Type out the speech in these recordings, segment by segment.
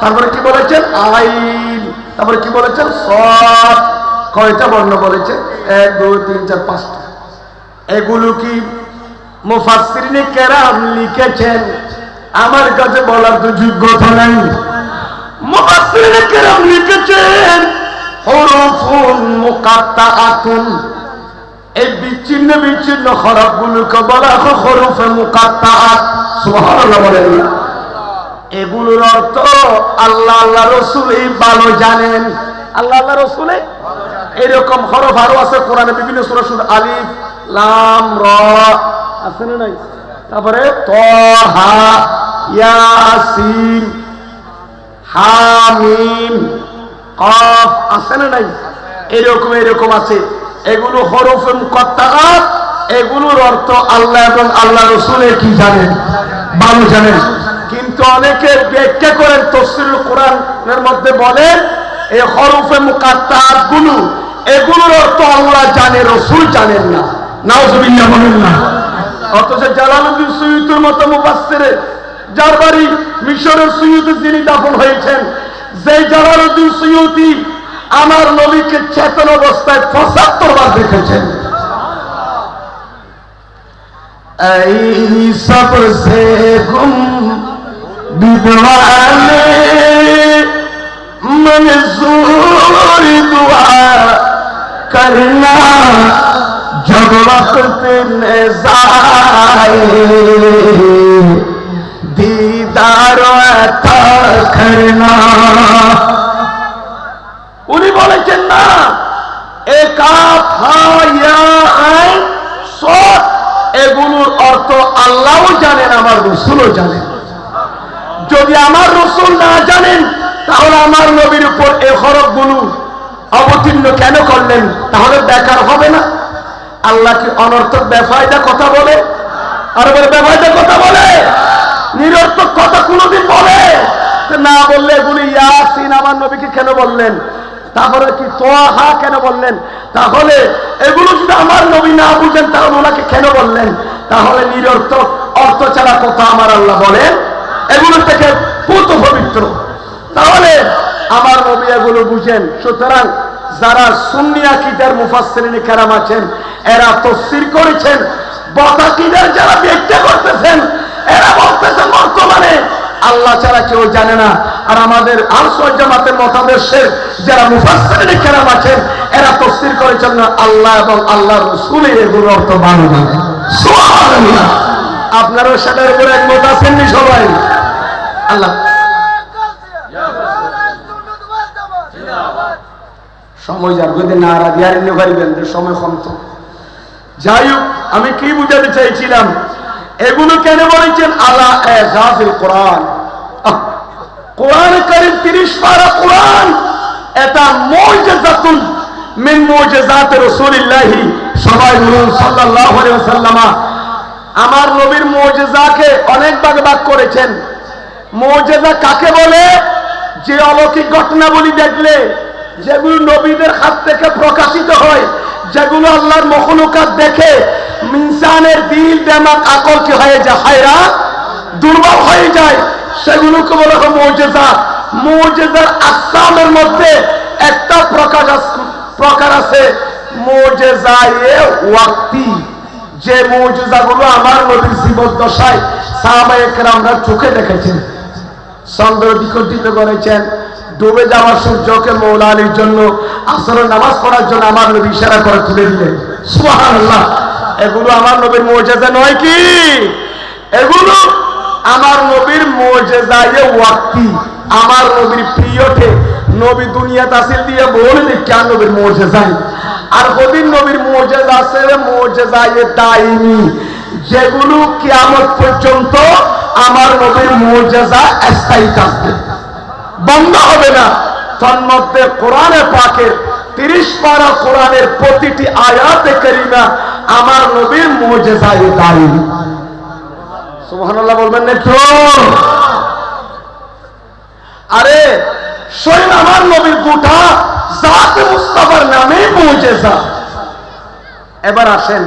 তারপরে কি বলেছেন? আইন। তারপরে কি বলেছেন? সৎ। কয়টা বর্ণ বলেছে? এক, দুই, তিন, চার, পাঁচটা। এগুলো কি মুফাসসিরিনে কেরাম লিখেছেন? আমার কাছে বলার তো যোগ্যতা নাই। মুফাসসিরিনে কেরাম লিখেছেন। হরফুন মুকাত্তাআতুন। এই বিচ্ছিন্ন বিচ্ছিন্ন হরফগুলোকে বলা হয় হরফে মুকাত্তাআত। সুবহানাল্লাহ বলেন। এগুলোর অর্থ আল্লাহ আল্লাহ রসুল এই ভালো জানেন। আল্লাহ আল্লাহ রসুলে? এরকম হরফ আরও আছে কোরআনে বিভিন্ন সুরা সুর আলিফ, লাম, র, আছে না নাই? তারপরে ত, হা, ইয়াসিন, হামিম, কফ, আছে না নাই? এরকম এরকম আছে। এগুলো হরফে মুকাত্তাআত এগুলোর অর্থ আল্লাহ এবং আল্লাহ রসুলে কি জানেন? ভালো জানেন। কিন্তু অনেকে ব্যাখ্যা করেন তসিরুল কোরআনের মধ্যে বলেন, এই হরফে মুকাত্তাত এগুলোর অর্থ আল্লাহ জানে, রসুল জানেন না। অথচ হয়েছেন আমার চেতন অবস্থায় দেখেছেন। এই বিদ্বানে منظور دعا کرنا جب নে نظائے دیدار عطا করনা উনি বলেছেন না একাপ এগুলোর অর্থ আল্লাহও জানেন, আমার রসুলও জানেন। যদি আমার রসুল না জানেন, তাহলে আমার নবীর উপর এই হরফগুলো অবতীর্ণ কেন করলেন? তাহলে বেকার হবে না। আল্লাহ কি অনর্থক বেফায়দা কথা বলে? আর বলে বেফায়দা কথা বলে? নিরর্থক কথা কোনোদিন বলে? না বললে এগুলি ইয়াসিন আমার নবীকে কেন বললেন? তারপরে কি তোহা কেন বললেন? তাহলে এগুলো যদি আমার নবী না বুঝেন, তাহলে ওনাকে কেন বললেন? তাহলে নিরর্থক অর্থ ছাড়া কথা আমার আল্লাহ বলেন। এগুলো থেকে পুত পবিত্র। তাহলে আমার বুঝেন, সুতরাং যারা সুন্নি আকিদার মুফাসসিরিনে কেরাম আছেন, এরা তফসির করেছেন যারা ব্যাখ্যা করতেছেন, এরা বলতেছেন বর্তমানে আল্লাহ ছাড়া কেউ জানে না। আর আমাদের জামাতের মতাদর্শের যারা মুফাসসিরিনে কেরাম আছেন, এরা করেছেন না, আল্লাহ এবং আল্লাহ রসুলের এগুলো অর্থ সুবহানাল্লাহ। আপনারও সেটার উপরে একমত আছেননি সবাই? আল্লাহ। সময় যার যদি পারিবেন সময় কম তো। যাই হোক, আমি কি বুঝাতে চাইছিলাম? এগুলো কেন বলেছেন? আলা এজাজুল কোরআন। কোরআন করিম তিরিশ পারা কোরআন। এটা মুজিজাতুন মিন মুজিজাত রাসূলিল্লাহি সবাই বলুন সাল্লাল্লাহু আলাইহি আমার নবীর মুজিজাকে অনেক ভাগ ভাগ করেছেন। মুজিজা কাকে বলে? যে অলৌকিক ঘটনাবলী দেখলে, যেগুলো নবীদের হাত থেকে প্রকাশিত হয়, যেগুলো আল্লাহর মখলুকাত দেখে ইনসানের দিল দেমাগ আকল কি হয়ে যায়, হায়রা, দুর্বল হয়ে যায়। সেগুলোকে বলা হয় মৌজেজা মৌজেজার আসামের মধ্যে একটা প্রকাশ প্রকার আছে ওয়াক্তি। যে মৌজেজাগুলো আমার নবীর জীবদ্দশায় সাহাবায়ে আমরা চোখে দেখেছেন। চন্দ্র বিকটিত করেছেন। ডুবে যাওয়ার সূর্যকে মৌলা আলীর জন্য, আসরের নামাজ পড়ার জন্য আমার নবী ইশারা করে তুলে দিলেন। সুবহানাল্লাহ। এগুলো আমার নবীর মৌজেজা নয় কি? এগুলো আমার নবীর মৌজেজায়ে ওয়াক্তি। আমার নবীর প্রিয়তে নবী দুনিয়া তাসিল দিয়ে বলে যে কেন নবীর মৌজেজাই আর হদিন নবীর মৌজেজা আছে মৌজেজায়ে দাইনি যেগুলো কিয়ামত পর্যন্ত আমার নবীর মৌজেজা স্থায়ী থাকবে। বন্ধ হবে না। তন্মধ্যে কোরআনে পাকের তিরিশ পারা কোরআনের প্রতিটি আয়াতে করিমা না আমার নবীর গোটা জাতে মুস্তাফার এবার আসেন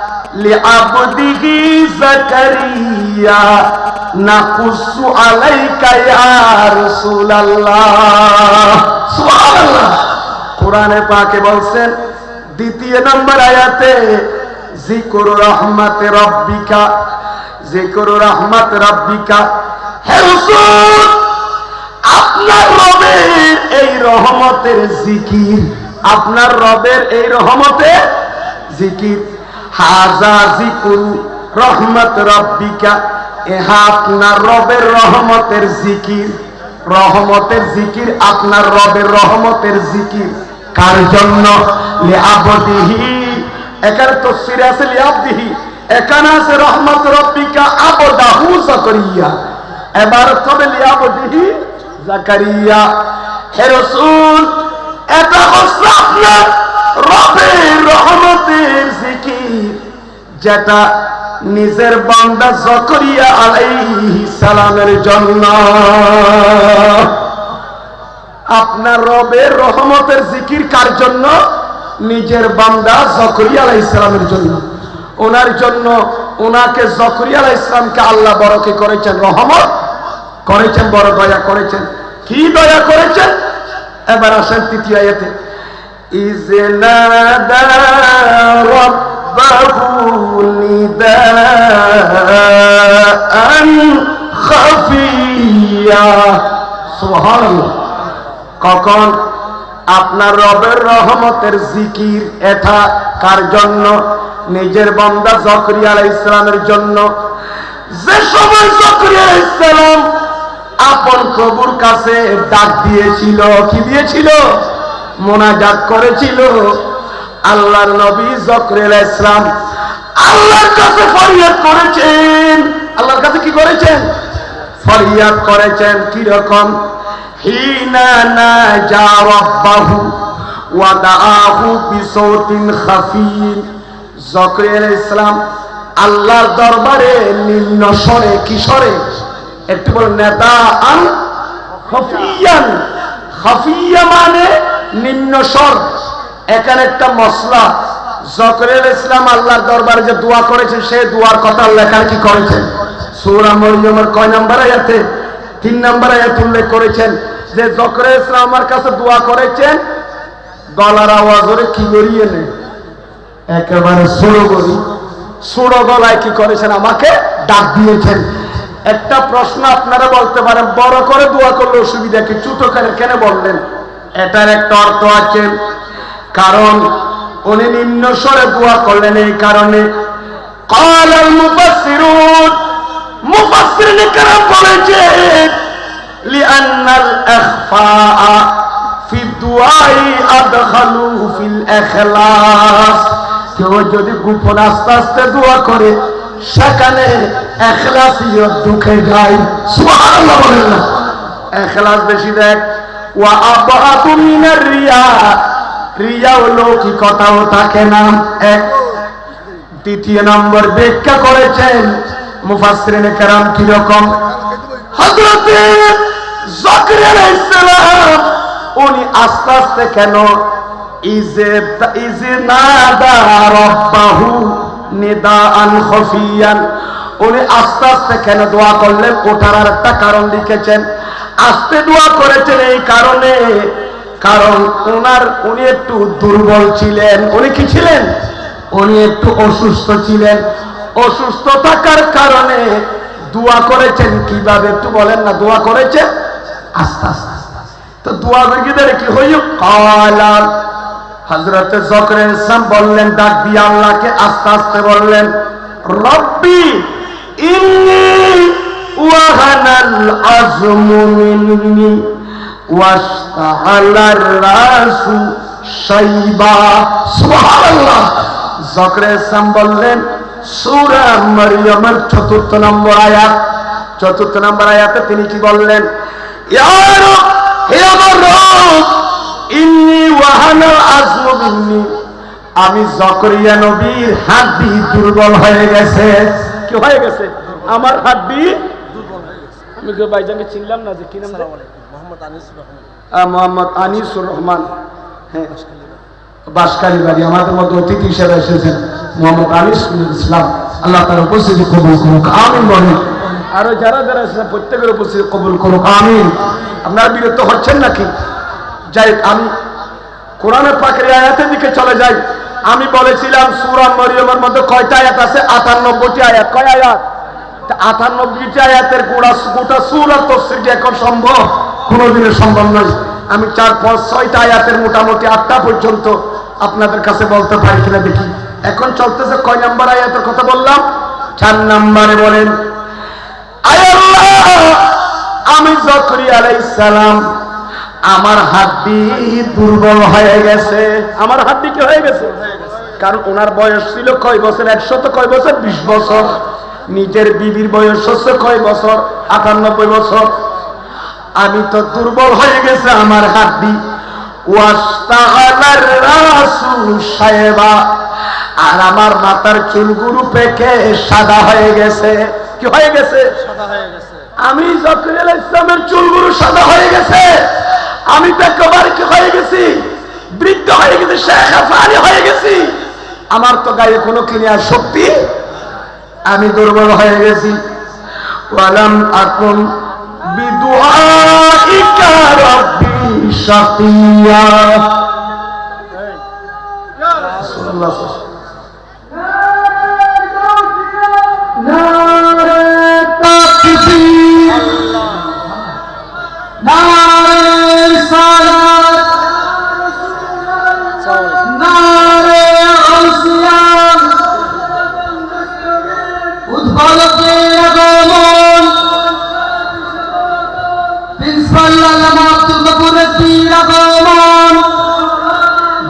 লিআবদিহি জাকারিয়া নাকুসু আলাইকা ইয়া রাসূলুল্লাহ সুবহানাল্লাহ। কোরআনে পাকে বলছেন দ্বিতীয় নম্বর আয়াতে জিকুর রহমতে রব্বিকা জিকুর রহমত রব্বিকা। হে রাসূল আপনার রবের এই রহমতের জিকির আপনার রবের এই রহমতের জিকির। হাজা জিকুর রহমত রব্বিকা এহা আপনার রবের রহমতের জিকির। রহমতের জিকির আপনার রবের রহমতের জিকির। কার জন্য? লিআবদিহি। এখানে তফসিরে আছে লিআবদিহি। এখানে আছে রহমত রব্বিকা আবদাহু জাকারিয়া। এবার তবে লিআবদিহি? জাকারিয়া। হে রাসূল, এটা হচ্ছে আপনার যেটা নিজের বান্দা জকরিয়া আলাইহিস সালামের জন্য। আপনার রবের রহমতের জিকির কার জন্য? নিজের বান্দা জকরিয়া আলাইহিস সালামের জন্য। ওনার জন্য ওনাকে জকরিয়া আলাইহিস সালামকে আল্লাহ বড় কি করেছেন, রহমত করেছেন, বড় দয়া করেছেন। কি দয়া করেছেন? এবার আসেন তৃতীয় আয়াতে। ইজনাদা রব্বাহু নিদাআন খাফিয়া সুবহানাল্লাহ। কখন? আপনার রবের রহমতের জিকির এটা কার জন্য? নিজের বন্দা জকরিয়া আলাইহিস সালামের জন্য। যে সময় জকরিয়া ইসলাম আপন প্রভুর কাছে ডাক দিয়েছিল, কি দিয়েছিল? মোনাজাত করেছিল। আল্লাহর নবী জকরিয়া ইসলাম আল্লাহর কাছে ফরিয়াদ করেছেন। আল্লাহর কাছে কি করেছেন? ফরিয়াদ করেছেন কি রকম হিনা না যা রব্বাহু ওয়া দাআহু বিসাউতিন খাফিন জকরিয়া ইসলাম আল্লাহর দরবারে নিম্ন স্বরে কিশোরে, একটু বল নেতা আন খফিয়ান। খফিয়া মানে নিম্ন স্বর। এখানে একটা মশলা জকরের ইসলাম আল্লাহর দরবারে যে দোয়া করেছে, সে দোয়ার কথা এখানে কি করেছেন? সূরা মরিয়মের কয় নাম্বার আয়াতে? তিন নাম্বার আয়াত উল্লেখ করেছেন যে জকরের ইসলাম আমার কাছে দোয়া করেছেন, গলার আওয়াজ ওরে কি গড়িয়ে নেই একেবারে ষোলো গড়ি। ষোলো গলায় কি করেছেন? আমাকে ডাক দিয়েছেন। একটা প্রশ্ন আপনারা বলতে পারেন, বড় করে দোয়া করলে অসুবিধা কি? ছোট করে কেন বললেন? এটার একটা অর্থ আছে কারণ উনি নিম্ন স্বরে দোয়া করলেন এই কারণে قال المفسرون মুফাসসিরিন کرام বলেছেন لأن الإخفاء في الدعاء أدخلوا في الإخلاص কেউ যদি গোপন আস্তে আস্তে দোয়া করে সেখানে এখলাসিয়ত ঢুকে যায় সুবহানাল্লাহ বলেন না এখলাস বেশি দেখ ওয়া রিয়া। রিয়া লৌকিকতাও থাকে না। এক। দ্বিতীয় নম্বর ব্যাখ্যা করেছেন মুফাসসিরিন কেরাম কি রকম? হযরতে জাকারিয়া উনি আস্তে আস্তে কেন? খফিয়ান। উনি আস্তে আস্তে কেন দোয়া করলেন? ওটার একটা কারণ লিখেছেন আস্তে দোয়া করেছেন এই কারণে, কারণ ওনার উনি একটু দুর্বল ছিলেন। উনি কি ছিলেন? উনি একটু অসুস্থ ছিলেন। অসুস্থ থাকার কারণে দোয়া করেছেন কীভাবে? একটু বলেন না, দোয়া করেছেন আস্তে আস্তে। তো দোয়া করে কি হইল? কালা। হজরত জকরে ইসলাম বললেন, ডাক দিয়ে আল্লাহকে আস্তে আস্তে বললেন, রব্বি চতুর্থ নম্বর আয়াত। চতুর্থ নম্বর আয়াতে তিনি কি বললেন? আমি জকরিয়া নবীর হাড্ডি দুর্বল হয়ে গেছে। কি হয়ে গেছে? আমার হাড্ডি আমি কেউ ভাইজানকে চিনলাম না যে কি নাম? মোহাম্মদ আনিসুর রহমান। হ্যাঁ। বাসকালী বাড়ি আমাদের মধ্যে অতিথি হিসেবে এসেছেন মোহাম্মদ আনিসুল ইসলাম। আল্লাহ তার উপস্থিতি কবুল করুক। আমিন বলেন। আরও যারা যারা এসেছেন প্রত্যেকের উপস্থিতি কবুল করুক। আমিন। আপনারা বিরক্ত হচ্ছেন নাকি? যাই আমি কোরআনের এই আয়াতের দিকে চলে যাই। আমি বলেছিলাম সুরা মরিয়মের মধ্যে কয়টা আয়াত আছে? আটানব্বইটি আয়াত। কয় আয়াত? আটানব্বইটি আয়াতের গোটা গোটা সুরা এখন সম্ভব? কোনোদিনও সম্ভব নয়। আমি চার পাঁচ ছয়টা আয়াতের মোটামুটি আটটা পর্যন্ত আপনাদের কাছে বলতে পারি কিনা দেখি। এখন চলতেছে কয় নাম্বার আয়াতের কথা বললাম? চার নাম্বারে বলেন আমি জকরি আলাইহিস সালাম আমার হাড্ডি দুর্বল হয়ে গেছে। আমার হাড্ডি কি হয়ে গেছে? কারণ ওনার বয়স ছিল কয় বছর? একশত কয় বছর? বিশ বছর। নিজের বিবির বয়স হচ্ছে কয় বছর? আটানব্বই বছর। আমি তো দুর্বল হয়ে গেছে আমার রাসূল সাহেবা। আর আমার মাথার চুলগুলো পেকে সাদা হয়ে গেছে। কি হয়ে গেছে? সাদা হয়ে গেছে। আমি জকির আল ইসলামের চুলগুলো সাদা হয়ে গেছে। আমি তো একেবারে কি হয়ে গেছি? বৃদ্ধ হয়ে গেছি শেখ হয়ে গেছি। আমার তো গায়ে কোনো ক্লিয়ার শক্তি আমি দুর্বল হয়ে গেছি। ওয়ালাম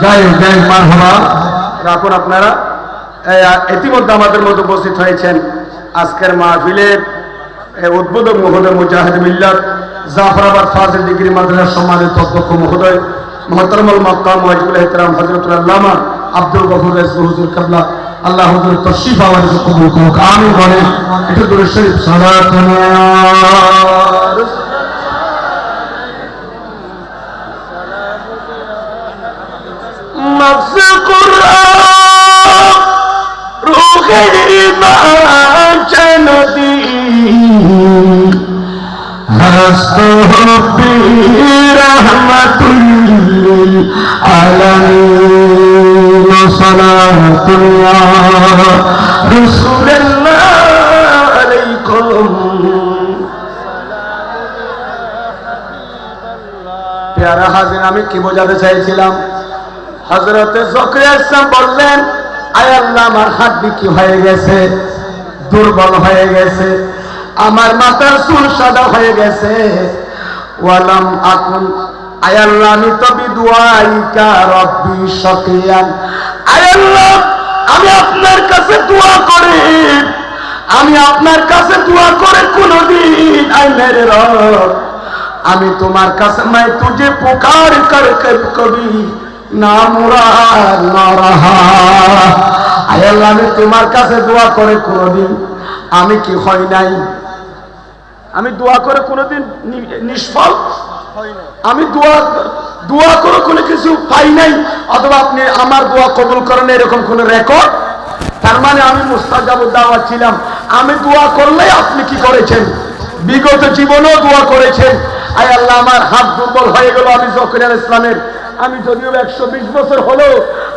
যাই হোক যাই হোক, মারহাবা। রাখুন আপনারা। ইতিমধ্যে আমাদের মধ্যে উপস্থিত হয়েছেন আজকের মাহফিলের উদ্বোধক মহোদয় মুজাহিদ মিল্লাত জাফরাবাদ ফাজিল ডিগ্রি মাদ্রাসার সম্মানিত অধ্যক্ষ মহোদয় মহতরমুল মক্কা মহিবুল ইহতরাম হযরতুল আল্লামা আব্দুল গফুর হুজুর কাবলা, আল্লাহ হুজুর তশরিফ আওয়াজ আমিন বলেন একটু দূরে শরীফ। আমি কি বোঝাতে চাইছিলাম? হজরতে বললেন আয় আল্লাহ, আমার হাত বিক্রি হয়ে গেছে, দুর্বল হয়ে গেছে, আমার মাথার চুল সাদা হয়ে গেছে। ওয়ালাম আকুন আয় আল্লাহ, আমি তো বিদুয়াইকা রব্বি সকিয়ান আয় আল্লাহ, আমি আপনার কাছে দোয়া করি। আমি আপনার কাছে দোয়া করে কোনদিন আই মেরে রব। আমি তোমার কাছে মাই তুঝে পুকার কর কবি আমি তোমার কাছে দোয়া করে কোনোদিন আমি কি হয় নাই? আমি দোয়া করে কোনোদিন নিষ্ফল? আমি দোয়া দোয়া করে কোনো কিছু পাই নাই, অথবা আপনি আমার দোয়া কবুল করেন এরকম কোনো রেকর্ড তার মানে আমি মুস্তাজাবুদ দাওয়া ছিলাম। আমি দোয়া করলে আপনি কি করেছেন? বিগত জীবনেও দোয়া করেছেন। আয় আল্লাহ, আমার হাত দুর্বল হয়ে গেল। আমি জকির ইসলামের আমি যদিও একশো বিশ বছর হলো,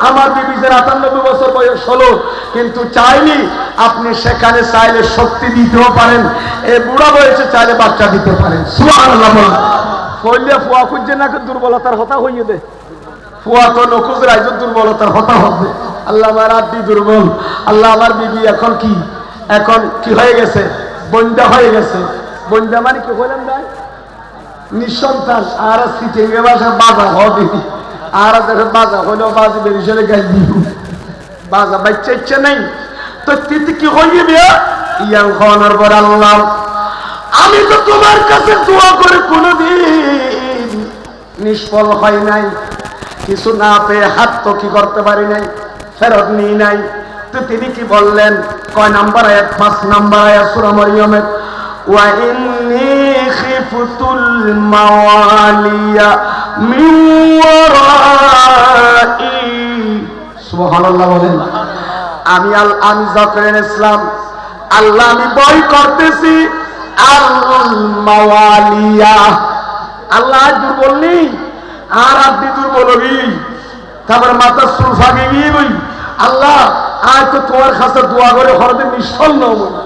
আমার বিবিজের আটানব্বই বছর বয়স হলো, কিন্তু চাইনি আপনি সেখানে চাইলে শক্তি দিতেও পারেন এ বুড়া বয়সে চাইলে বাচ্চা দিতে পারেন। ফলে ফুয়া খুঁজছে না দুর্বলতার হতা হইয়ে দে। ফুয়া তো নখুজ রাইজ দুর্বলতার হতা হবে। আল্লাহ আমার আড্ডি দুর্বল। আল্লাহ আমার বিবি এখন কি? এখন কি হয়ে গেছে? বন্যা হয়ে গেছে। বন্যা মানে কি হইলেন ভাই? নিঃসন্তান, আর বাজা হবে। আর বাজা হইলেও বাজি দিব। বাজা বাচ্চা ইচ্ছে নেই। তো কি ইয়াং খাওয়ানোর পর আল্লাহ, আমি তো তোমার কাছে দোয়া করে কোনোদিন নিষ্ফল হয় নাই। কিছু না পেয়ে হাত তো কি করতে পারি নাই, ফেরত নিই নাই। তো তিনি কি বললেন? কয় নাম্বার আয়াত? পাঁচ নাম্বার আয়াত সূরা মরিয়মের, ওয়া খিফতুল মাওয়ালিয়া মিন ওয়ারাই সুবহানাল্লাহ বলেন আমি আল আমি জাকরিয়া ইসলাম। আল্লাহ আমি বই করতেছি। আল মাওয়ালিয়া আল্লাহ দুর্বল নেই। আর আপনি দুর্বল হবি। তারপরে মাথা সুর গিয়ে আল্লাহ আজ তো তোমার কাছে দোয়া করে হরদে নিঃসন্ন হব। নে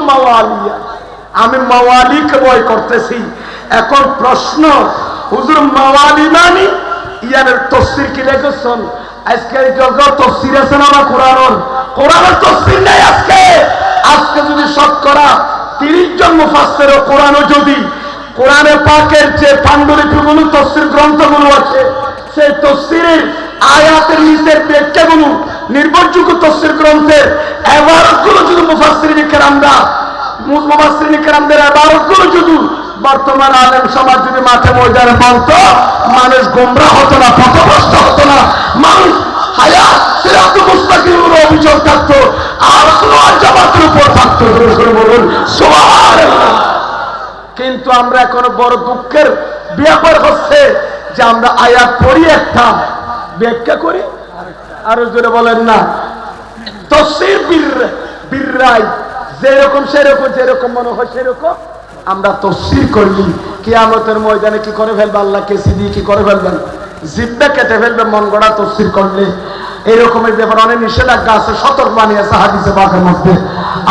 মাওয়ালিয়া। আমি মাওয়ালিকে বয় করতেছি। এখন প্রশ্ন, হুজুর মাওয়ালি মানি ইয়ানের তফসির কি লেখেছেন? আজকে যত তফসির আছে না আমার কোরআনের? তফসির নেই আজকে। আজকে যদি শতকরা তিরিশ জন মুফাসসির ও কোরআনও যদি, কোরআনে পাকের যে পাণ্ডুলিপিগুলো, তফসির গ্রন্থগুলো আছে, সেই তফসিরের আয়াতের নিচের ব্যাখ্যাগুলো নির্ভরযোগ্য তফসির গ্রন্থের এবারতগুলো যদি মুফাসসির কেরামরা মুফাসসির কেরামদের এবারতগুলো যদি বর্তমান আলেম সমাজ যদি মাঠে ময়দানে বলতো মানুষ গোমরা হতো না, পথভ্রষ্ট হতো না, মানুষ হায়াত, সিরাত মুস্তাকিমের অভিযোগ থাকতো আর থাকতো। বলুন কিন্তু আমরা এখন বড় দুঃখের ব্যাপার হচ্ছে যে আমরা আয়াত পড়ি একটা, ব্যাখ্যা করি। আরও জোরে বলেন না। তসির বীর, বীররাই যেরকম সেরকম, যেরকম মনে হয় সেরকম। আমরা তসির করলি কিয়ামতের ময়দানে কি করে ফেলবে আল্লাহ? কেসি দিয়ে কি করে ফেলবেন জিব্বা কেটে ফেলবে, মন গড়া তসির করলে। এরকমের ব্যাপার, অনেক নিষেধাজ্ঞা আছে, সতর্ক বানিয়েছে হাদিসে বাঘের মধ্যে।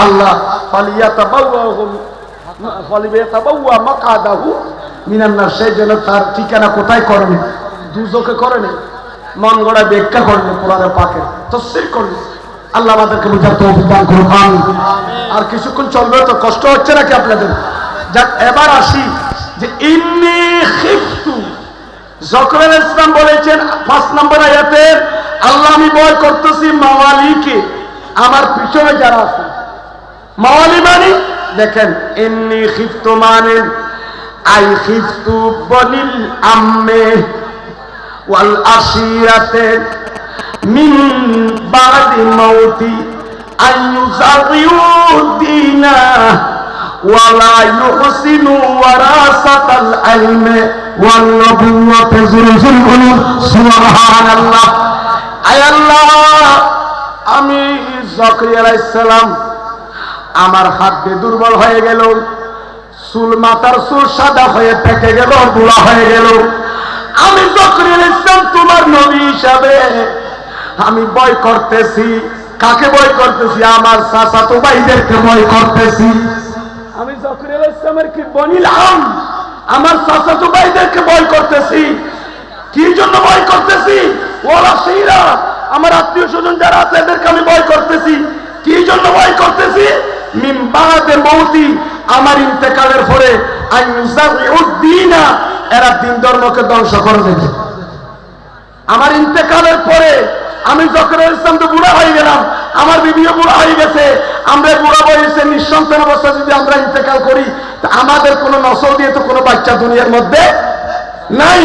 আল্লাহ মিনান্নার। সেই যেন তার ঠিকানা কোথায় করেনি দুজকে করেনি মন গড়া ব্যাখ্যা করলে কোরআনের পাকে। তসির করলে আল্লাহ আমাদেরকে বুঝার তো অভিজ্ঞান করুক। আর কিছুক্ষণ চলবে তো কষ্ট হচ্ছে নাকি আপনাদের? যাক এবার আসি যে ইন্নি খিফতু। জকরুল ইসলাম বলেছেন পাঁচ নম্বর আয়াতের আল্লাহ আমি ভয় করতেছি মাওয়ালিকে। আমার পিছনে যারা আছে। মাওয়ালি মানে দেখেন এমনি খিফতু মানে আই খিফতু বনিল আম্মে। ওয়াল আমি জাকরিয়া আমার হাত দিয়ে দুর্বল হয়ে গেল, চুল মাথার চুল সাদা হয়ে পেকে গেল বুড়া হয়ে গেল। আমি জকরির ইসলাম তোমার নবী হিসাবে, আমি বই করতেছি। কাকে বই করতেছি? আমার চাচা তো ভাইদেরকে বই করতেছি। আমি জকরির ইসলামের কি বনিলাম আমার চাচা তো ভাইদেরকে বই করতেছি। কি জন্য ভয় করতেছি? ওরা সেইরা। আমার আত্মীয় স্বজন যারা আছে, এদেরকে আমি ভয় করতেছি। কি জন্য ভয় করতেছি? বাহাদের মৌতি, আমার ইন্তেকালের পরে আইয়ুজাউদ্দিনা এরা দিন ধর্মকে ধ্বংস করে দেবে। আমার ইন্তেকালের পরে আমি যখন ইসলাম তো বুড়া হয়ে গেলাম, আমার বিবিও বুড়া হয়ে গেছে, আমরা বুড়া বয়সে নিঃসন্তান অবস্থা যদি আমরা ইন্তেকাল করি, তা আমাদের কোনো নসল দিয়ে তো কোনো বাচ্চা দুনিয়ার মধ্যে নাই।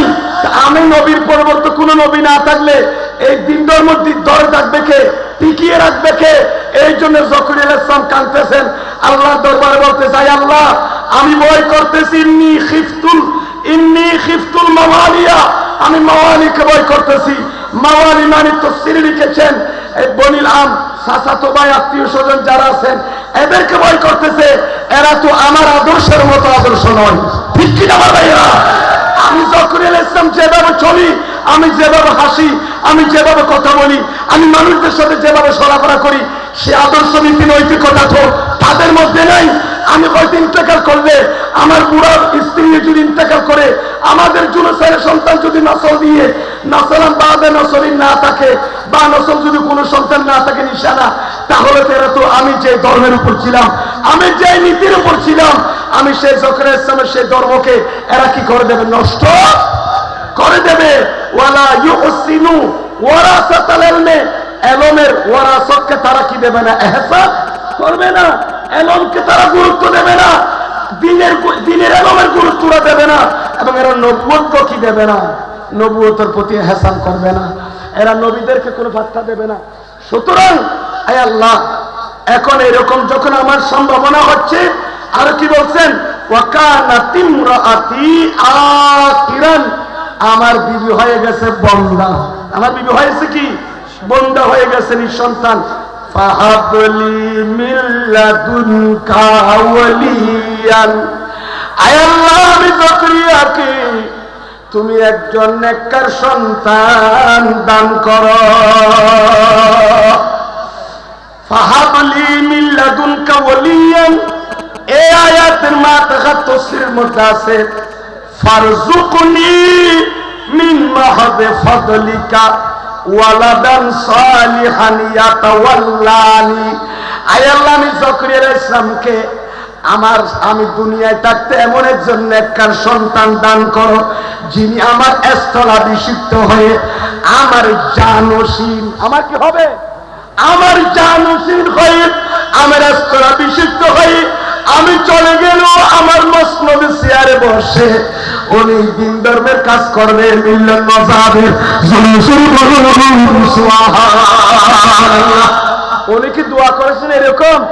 আমি নবীর পরিবর্তে কোনো নবী না থাকলে এই দিন ধর্ম ধরে থাকবে কে? টিকিয়ে রাখবে কে? এই জন্য জকরুল ইসলাম কাঁদতেছেন আল্লাহ দরবারে বলতে চাই আল্লাহ, আমি ভয় করতেছি, ইন্নি খিফতুল ইন্নি আমি মাওয়ালিকে ভয় করতেছি। মাওয়ালি মানে তফসির লিখেছেন। বনিল আম ভাই, আত্মীয় স্বজন যারা আছেন, এদেরকে ভয় করতেছে। এরা তো আমার আদর্শের মতো আদর্শ নয়। ঠিক কিনা ভাইয়া আমি জকরুল ইসলাম যেভাবে চলি, আমি যেভাবে হাসি, আমি যেভাবে কথা বলি, আমি মানুষদের সাথে যেভাবে চলাফেরা করি, সে আদর্শ নীতি নৈতিকতা তো তাদের মধ্যে নাই। আমি হয়তো ইন্তেকাল করলে, আমার বুড়া স্ত্রী যদি ইন্তেকাল করে, আমাদের ছেলে সন্তান যদি নসল দিয়ে, নসলাম বাদে নসলিন না থাকে, বা নসল যদি কোনো সন্তান না থাকে নিশানা, তাহলে তো এরা তো আমি যে ধর্মের উপর ছিলাম, আমি যে নীতির উপর ছিলাম, আমি সেই জকরের ইসলামের সেই ধর্মকে এরা কি করে দেবে? নষ্ট করে দেবে। ওয়ালা ইউহসিনু ওয়ারাসাতাল ইলমে, এলমের ওয়ারাসতকে তারা কি দেবে না? এহসান করবে না। এলমকে তারা গুরুত্ব দেবে না। দিনের দিনের এলমের গুরুত্বটা দেবে না। এবং এরা নবুয়ত কি দেবে না। নবুয়তের প্রতি হেসান করবে না। এরা নবীদেরকে কোনো বার্তা দেবে না। সুতরাং আয় আল্লাহ, এখন এরকম যখন আমার সম্ভাবনা হচ্ছে, আর কি বলছেন? আমার বিবি হয়ে গেছে বন্দা। আমার বিবি হয়েছে কি? বন্দা হয়ে গেছে নিঃসন্তান। ফাহাবলি মিল্লাদুনকা ওয়ালিয়ান আয় আল্লাহ, আমি তুমি একজন নেককার সন্তান দান করো। ফাহাবলি মিল্লাদুনকা ওয়ালিয়ান এই আয়াতের মাথাঘা তসরির মধ্যে আছে ফারজুকনি মিন মাহাবে ফদলিকা। ওয়ালাদান সালিহান ইয়াতাওয়াল্লানি। আয় আমি জাকরিয়া আলাইহিস সালামকে আমার, আমি দুনিয়ায় থাকতে এমন একজন নেককার সন্তান দান করো, যিনি আমার স্থলাভিষিক্ত হয়ে আমার জানসীন আমার কি হবে? আমার জানসীন হয়ে আমার স্থলাভিষিক্ত হয়ে আমি চলে গেল আমার মসনদে চেয়ারে বসে উনি দিন ধর্মের কাজ করবে মজাবের উনি কি দোয়া করেছেন এরকম?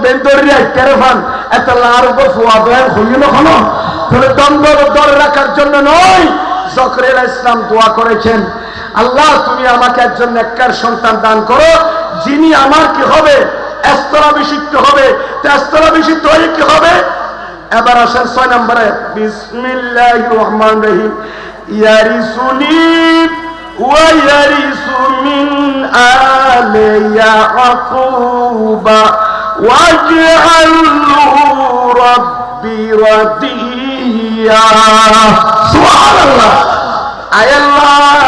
বেন্দরি আইতারে ফান এত উপর ফুয়া হইল তাহলে রাখার জন্য নয়। জকরের ইসলাম দোয়া করেছেন। আল্লাহ, তুমি আমাকে একজন নেককার সন্তান দান করো। যিনি আমার কি হবে? স্তরাভিষিক্ত হবে স্তরাভিষিক্ত হয়ে কি হবে এবার আসেন ছয় নম্বরে বিসমিল্লাহ রহমান রহিম ইয়ারিসুনি ويرث من آل يعقوب واجعله ربي رضيا سبحان الله আয় আল্লাহ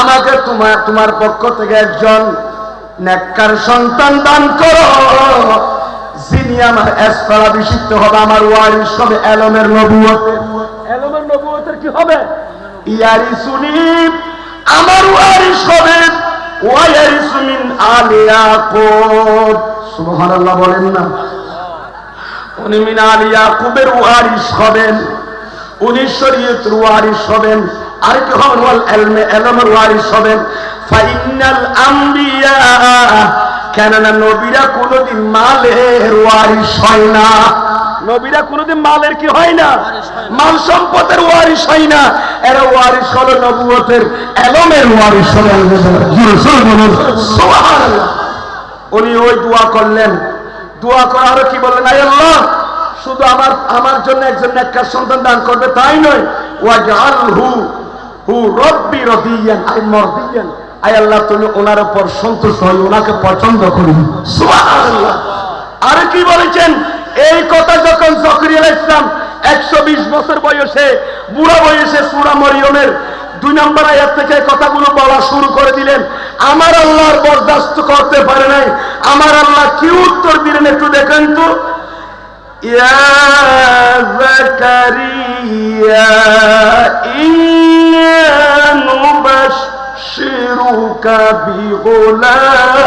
আমাকে তোমার তোমার পক্ষ থেকে একজন নেককার সন্তান দান করো যিনি আমার স্থলাভিষিক্ত হবে আমার ওয়ারিস হবে এলমের নবুয়তে এলমের নবুয়তের কি হবে? ইয়ারি শুনি আমার ওয়ারিস হবে। ওয়ারিস মিন আলি ইয়াকুব। সুবহানাল্লাহ বলেন না। উনি মিন আলি ইয়াকুবের ওয়ারিস হবেন উনি শরীয়তের ওয়ারিস হবেন আর কি হবেন ওয়াল ইলমে ইলমের ওয়ারিস হবেন। ফাইনাল আম্বিয়া কেননা নবীরা কোনোদিন মালের ওয়ারিস হয় না। নবীরা কোনোদিন মালের কি হয় না? মাল সম্পদের ওয়ারিস হয় না। এরা ওয়ারিস হলো নবুয়তের এলমের ওয়ারিস উনি ওই দোয়া করলেন। দোয়া করে আরও কি বললেন? শুধু আমার আমার জন্য একজন নেককার সন্তান দান করবে, তাই নয়। ওয়াজআলহু হু হু রব্বি রাদিয়ান, আই মারদিয়ান। আয় আল্লাহ, তুমি ওনার উপর সন্তুষ্ট হই ওনাকে পছন্দ করি। আর কি বলেছেন? এই কথা যখন জকরিয়াল ইসলাম একশো বছর বয়সে, বুড়া বয়সে সুরা মরিয়মের দুই নম্বর আয়াত থেকে কথাগুলো বলা শুরু করে দিলেন, আমার আল্লাহর বরদাস্ত করতে পারে নাই। আমার আল্লাহ কি উত্তর দিলেন একটু দেখেন তো? ইয়া نبشرك بغلام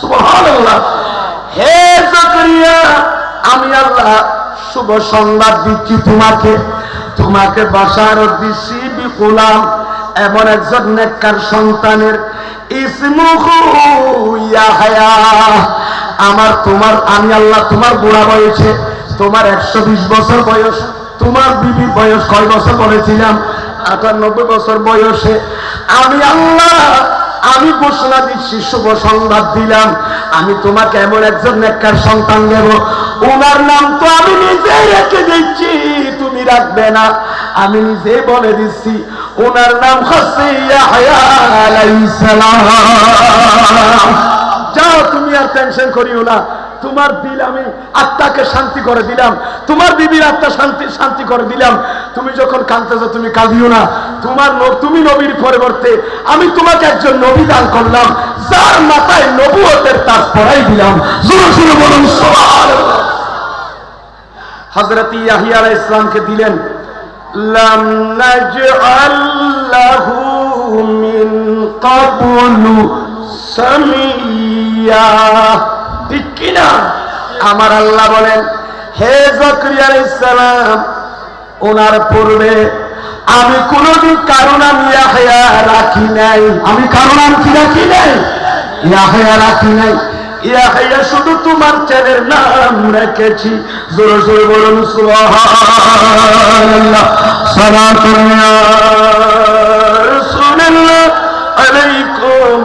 سبحان الله হে জাকারিয়া আমি আল্লাহ শুভ সংবাদ দিচ্ছি তোমাকে তোমাকে বাসার দিচ্ছি বিকুলাম এমন একজন নেককার সন্তানের ইসমুহু ইয়াহয়া আমার তোমার আমি আল্লাহ তোমার বুড়া বয়সে তোমার একশো বিশ বছর বয়স তোমার বিবির বয়স কয় বছর বলেছিলাম আটানব্বই বছর বয়সে আমি আল্লাহ, আমি ঘোষণা দিচ্ছি, শুভ সংবাদ দিলাম। আমি তোমাকে এমন একজন নেককার সন্তান দেব। ওনার নাম তো আমি নিজেই রেখে দিচ্ছি, তুমি রাখবে না। আমি নিজে বলে দিচ্ছি ওনার নাম যাও, তুমি আর টেনশন করিও না। তোমার দিল আমি আত্মাকে শান্তি করে দিলাম। তোমার বিবির আত্মা শান্তি শান্তি করে দিলাম। তুমি যখন কাঁদতেছো, তুমি কাঁদিও না। তোমার তুমি নবীর পরিবর্তে আমি তোমাকে একজন নবী দান করলাম, যার মাথায় নবুয়তের তাজ পড়াই দিলাম। জোরে জোরে বলুন হযরত ইয়াহিয়া আলাইহিস সালামকে দিলেন, লাম নাজআল মিন ক্বাবলু সামিয়া। ঠিক কিনা? আমার আল্লাহ বলেন হে জকরিয়া ইসলাম ওনার পূর্বে আমি কোনদিন কারণ আমি ইয়াহিয়া রাখি নাই। আমি কারণ আমি কি রাখি নাই? ইয়াহিয়া রাখি নাই। ইয়াহিয়া শুধু তোমার ছেলের নাম রেখেছি। জোরে জোরে বলুন সুবহানাল্লাহ। সালাতুন আলাইকুম।